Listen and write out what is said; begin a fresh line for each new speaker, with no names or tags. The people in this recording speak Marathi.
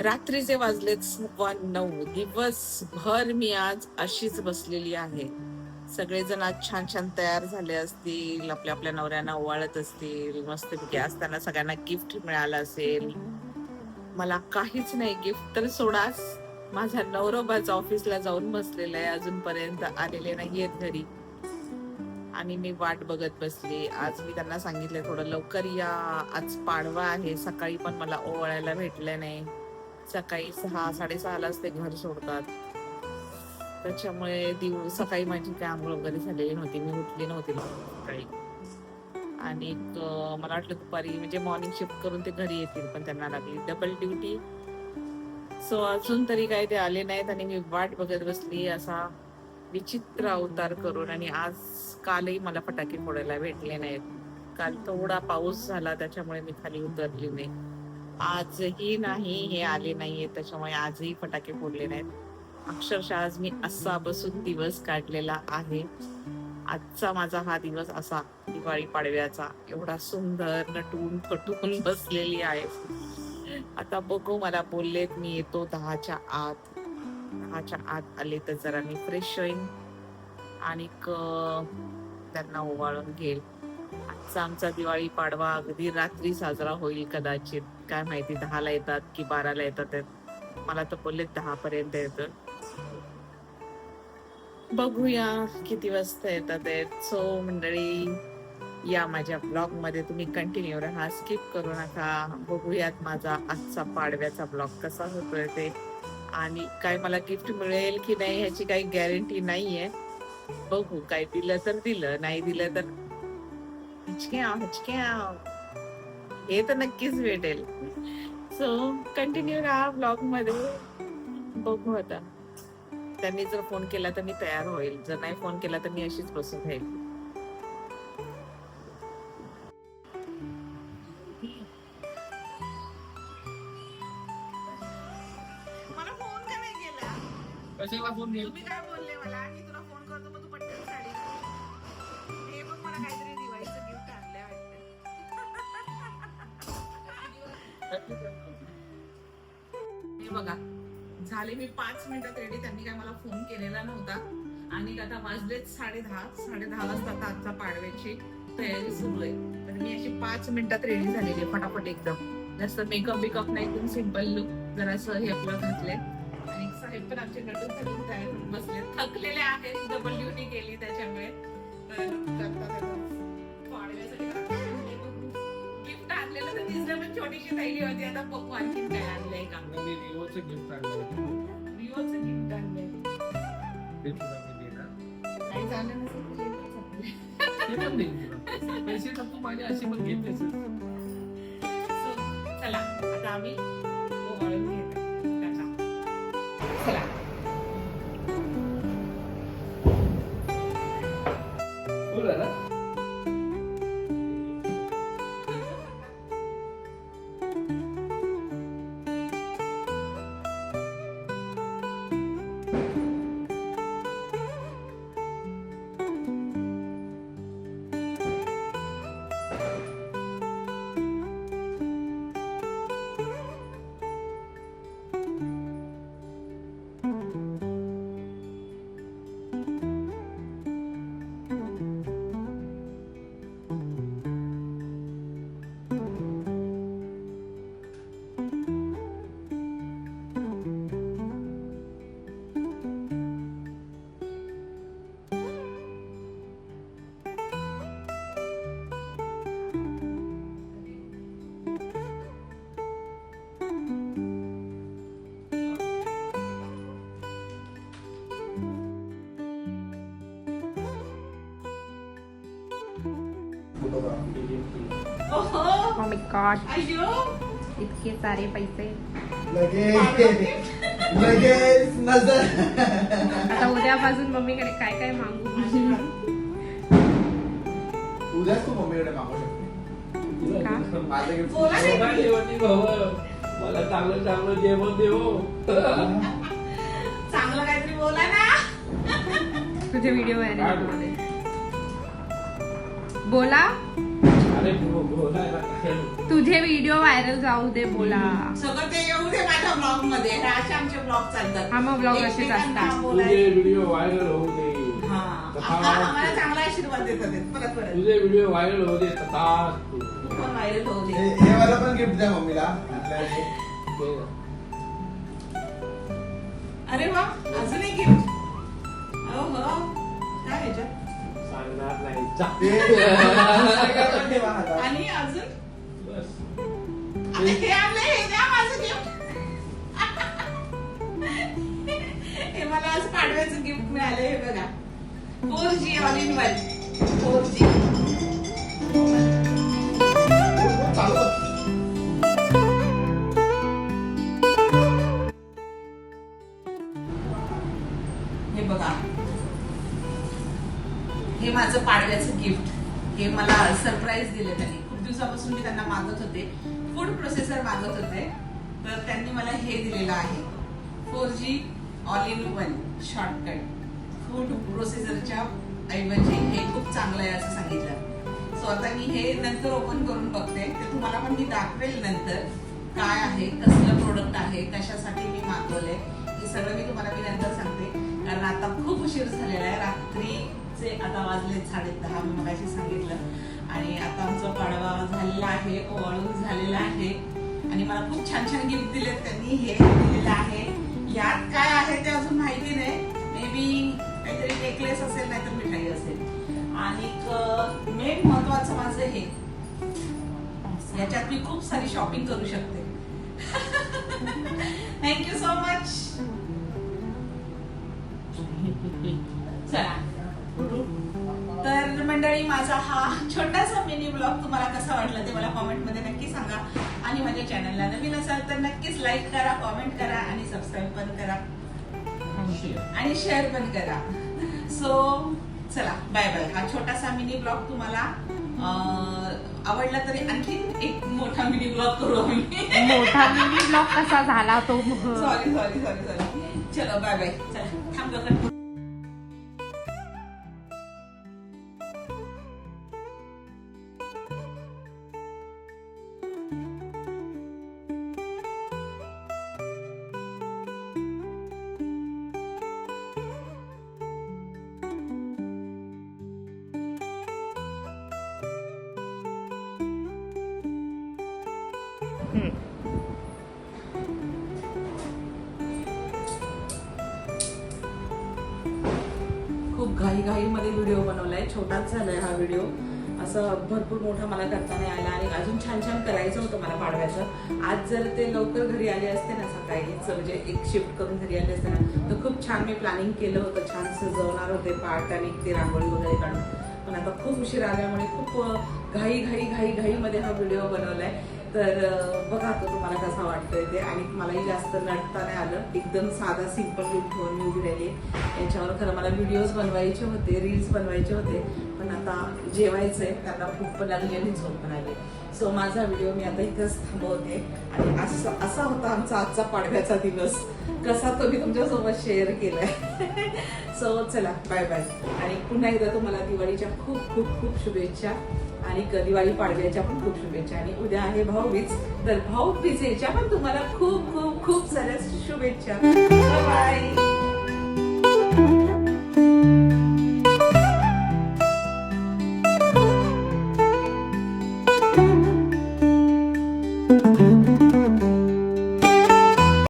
रात्रीचे वाजलेत सव्वा नऊ दिवसभर मी आज अशीच बसलेली आहे. सगळेजण आज छान छान तयार झाले असतील आपल्या आपल्या नवऱ्यांना ओवाळत असतील मस्तपैकी असताना सगळ्यांना गिफ्ट मिळालं असेल. मला काहीच नाही गिफ्ट तर सोडाच माझा नवरोबाच ऑफिसला जाऊन बसलेला आहे अजूनपर्यंत आलेले नाहीयेत घरी. आणि मी वाट बघत बसली. आज मी त्यांना सांगितलं थोडं लवकर या. आज पाडवा आहे. सकाळी पण मला ओवाळायला भेटलं नाही. सकाळी सहा साडेसहालाच ते घर सोडतात. त्याच्यामुळे दिव सकाळी माझी काय आंघोळ वगैरे झालेली नव्हती. मी उठली नव्हती सकाळी. आणि मला वाटलं दुपारी म्हणजे मॉर्निंग शिफ्ट करून ते घरी येतील पण त्यांना लागली. डबल ड्युटी सो अजून तरी काय ते आले नाहीत आणि मी वाट बघत बसली. असा विचित्र अवतार करून आणि आज कालही मला फटाके फोडायला भेटले नाहीत. काल थोडा पाऊस झाला त्याच्यामुळे मी खाली उतरली नाही. आजही नाही हे आले नाहीये. त्याच्यामुळे आजही फटाके फोडले नाहीत. अक्षरशः आज मी असा बसून दिवस काढलेला आहे. आजचा माझा हा दिवस असा दिवाळी पाडव्याचा. एवढा सुंदर नटून फटून बसलेली आहे. आता बघू मला बोललेत मी येतो दहाच्या आत. दहाच्या आत आले तर जरा मी फ्रेश होईन. आणि त्यांना ओवाळून घेईल. आजचा आमचा दिवाळी पाडवा अगदी रात्री साजरा होईल कदाचित. काय माहिती दहाला येतात की बाराला येतात मला तर बोलले दहा पर्यंत येत. बघूया किती वाजता येतात आहेत सो मंडळी या माझ्या ब्लॉगमध्ये तुम्ही कंटिन्यू राहा स्किप करू नका. बघूयात माझा आजचा पाडव्याचा ब्लॉग कसा होतोय ते. आणि काय मला गिफ्ट मिळेल की नाही ह्याची काही गॅरंटी नाहीये. बघू काय दिलं तर दिलं नाही दिलं तर हिचक्या हिचक्या हे तर नक्कीच भेटेल. सो कंटिन्यू राहा ब्लॉगमध्ये बघू आता. त्यांनी जर फोन केला तर मी तयार होईल. जर नाही फोन केला तर मी अशीच बसून राहील. मला फोन का नाही केला?
कशाला फोन
तुम्ही काय बोलले मला? हे बघा झाले मी पाच मिनिटात रेडी त्यांनी काय मला फोन केलेला नव्हता. आणि आता वाजलेच साडे दहा. साडे दहा वाजता आता आजचा पाडव्याची तयारी सुरू आहे. तर मी अशी पाच मिनिटात रेडी झालेली आहे फटाफट एकदम. जास्त मेकअप बिकअप नाही एकदम सिंपल लुक जरासं हे आपलं घातलंय. आणि साहेब पण आमचे नटून तयार बसले थकलेले आहेत. डबल ड्युटी केली त्याच्यामुळे. तर छोटीशी थैली होती आता बघू आणखीन काय आणलंय का?
मी विवोचं गिफ्ट आणलं
विवोचं गिफ्ट आणलंय.
ते तुला मी देणार.
काही झालं नसेल तर लेकरच आपले.
ते पण देईन तुला. पैसे तर तू माझे असे पण
So, चला आता आम्ही
thank you
Oh my god, इतके सारे पैसे.
लगेच. लगेच नजर.
आता उद्यापासून मम्मीकडे काय काय मागू?
उद्याच तू मम्मीकडे मागू शकते? माझं gift.
बोला नाही.
मला चांगलं चांगलं जेवण देव.
चांगलं काहीतरी बोला ना.
तुझे व्हिडिओ व्हायरलमध्ये बोला? तुझे व्हिडिओ व्हायरल जाऊ दे बोला.
सगळं ते येऊ दे माझ्या ब्लॉगमध्ये हे असे आमचे ब्लॉग चालतात.
हा, मग असेच असतात.
बोलायचं.
तुझे व्हिडिओ व्हायरल होऊ दे. तथा
आम्हा- आम्हाला चांगला आशीर्वाद देतात ते. परत परत.
तुझे व्हिडिओ व्हायरल होऊ दे तथास्तु.
तू पण व्हायरल होऊ दे.
हे मला पण गिफ्ट द्या मम्मीला. आपल्या.
ते-
अरे वा अजून एक गिफ्ट हो हो काय ह्याच्यात
सांगणार नाही जा.
हे.
आणि अजून
बस.
आता हे आणलं हे द्या माझं गिफ्ट हे मला आज पाडव्याचं गिफ्ट मिळालं हे बघा four G all in one four G हे बघा हे माझं पाडव्याचं गिफ्ट हे मला सरप्राईज दिले त्यांनी. खूप दिवसापासून मी त्यांना मागत होते. फूड प्रोसेसर मागत होते. तर त्यांनी मला हे दिलेलं आहे. Four G all in one shortcut food प्रोसेसरच्या ऐवजी हे खूप चांगलं आहे असं सांगितलं. सो आता मी हे नंतर ओपन करून बघते. ते तुम्हाला पण मी दाखवेल नंतर काय आहे कसलं प्रोडक्ट आहे कशासाठी मी मागवलंय. हे सगळं मी तुम्हाला मी नंतर सांगते. कारण आता खूप उशीर झालेला आहे. रात्री रात्रीचे आता वाजले साडे दहा मी मगाशी सांगितलं. आणि आता आमचा पाडवा झालेला आहे ओवाळून झालेला आहे. आणि मला खूप छान छान गिफ्ट दिले त्यांनी हे दिलेलं आहे. यात काय आहे ते अजून माहिती नाही. मे बी काहीतरी नेकलेस असेल नाहीतर मिठाई असेल. आणि मेन महत्वाचं माझं हे. याच्यात मी खूप सारी शॉपिंग करू शकते. थँक्यू सो मच चला. तर मंडळी माझा हा छोटासा मिनी ब्लॉग तुम्हाला कसा वाटला ते मला कॉमेंटमध्ये नक्की सांगा. आणि माझ्या चॅनलला नवीन असाल तर नक्कीच लाईक करा कॉमेंट करा आणि सबस्क्राईब पण करा. आणि शेअर पण करा. सो चला बाय बाय हा छोटासा मिनी ब्लॉग तुम्हाला आवडला तरी आणखी एक मोठा मिनी ब्लॉग करू आम्ही.
मोठा मिनी ब्लॉग कसा झाला तो
सॉरी सॉरी सॉरी सॉरी चलो बाय बाय चला थांब खूप घाई घाईमध्ये व्हिडिओ बनवलाय. छोटाच झालाय हा व्हिडिओ. असं भरपूर मोठा मला करता नाही आला आणि अजून छान छान करायचं होतं मला पाडव्याचं. आज जर ते लवकर घरी आले असते ना सकाळीच म्हणजे एक शिफ्ट करून घरी आले असते ना तर खूप छान मी प्लॅनिंग केलं होतं. छान सजवणार होते पार्ट आणि ते रांगोळी वगैरे काढून. पण आता खूप उशीर आल्यामुळे खूप घाई घाई घाई घाईमध्ये हा व्हिडिओ बनवलाय. तर बघा तो तुम्हाला कसा वाटतोय ते. आणि मलाही जास्त नटता नाही आलं. एकदम साधा सिंपल लुक घेऊन मी उभी राहिली. याच्यावर खरं मला व्हिडिओज बनवायचे होते रील्स बनवायचे होते. पण आता जेवायचंय त्यांना खूप पण लागली आणि झोप पण आली. सो माझा व्हिडिओ मी आता इथंच थांबवते. आणि असा असा होता आमचा आजचा पाडव्याचा दिवस. कसा तो मी तुमच्यासोबत शेअर केलाय. सो चला बाय बाय आणि पुन्हा एकदा तुम्हाला दिवाळीच्या खूप खूप खूप शुभेच्छा. आणि क- दिवाळी पाडव्याच्या पण खूप शुभेच्छा. आणि उद्या आहे भाऊबीज. तर भाऊबीजेच्या पण तुम्हाला खूप खूप खूप साऱ्या शुभेच्छा. बाय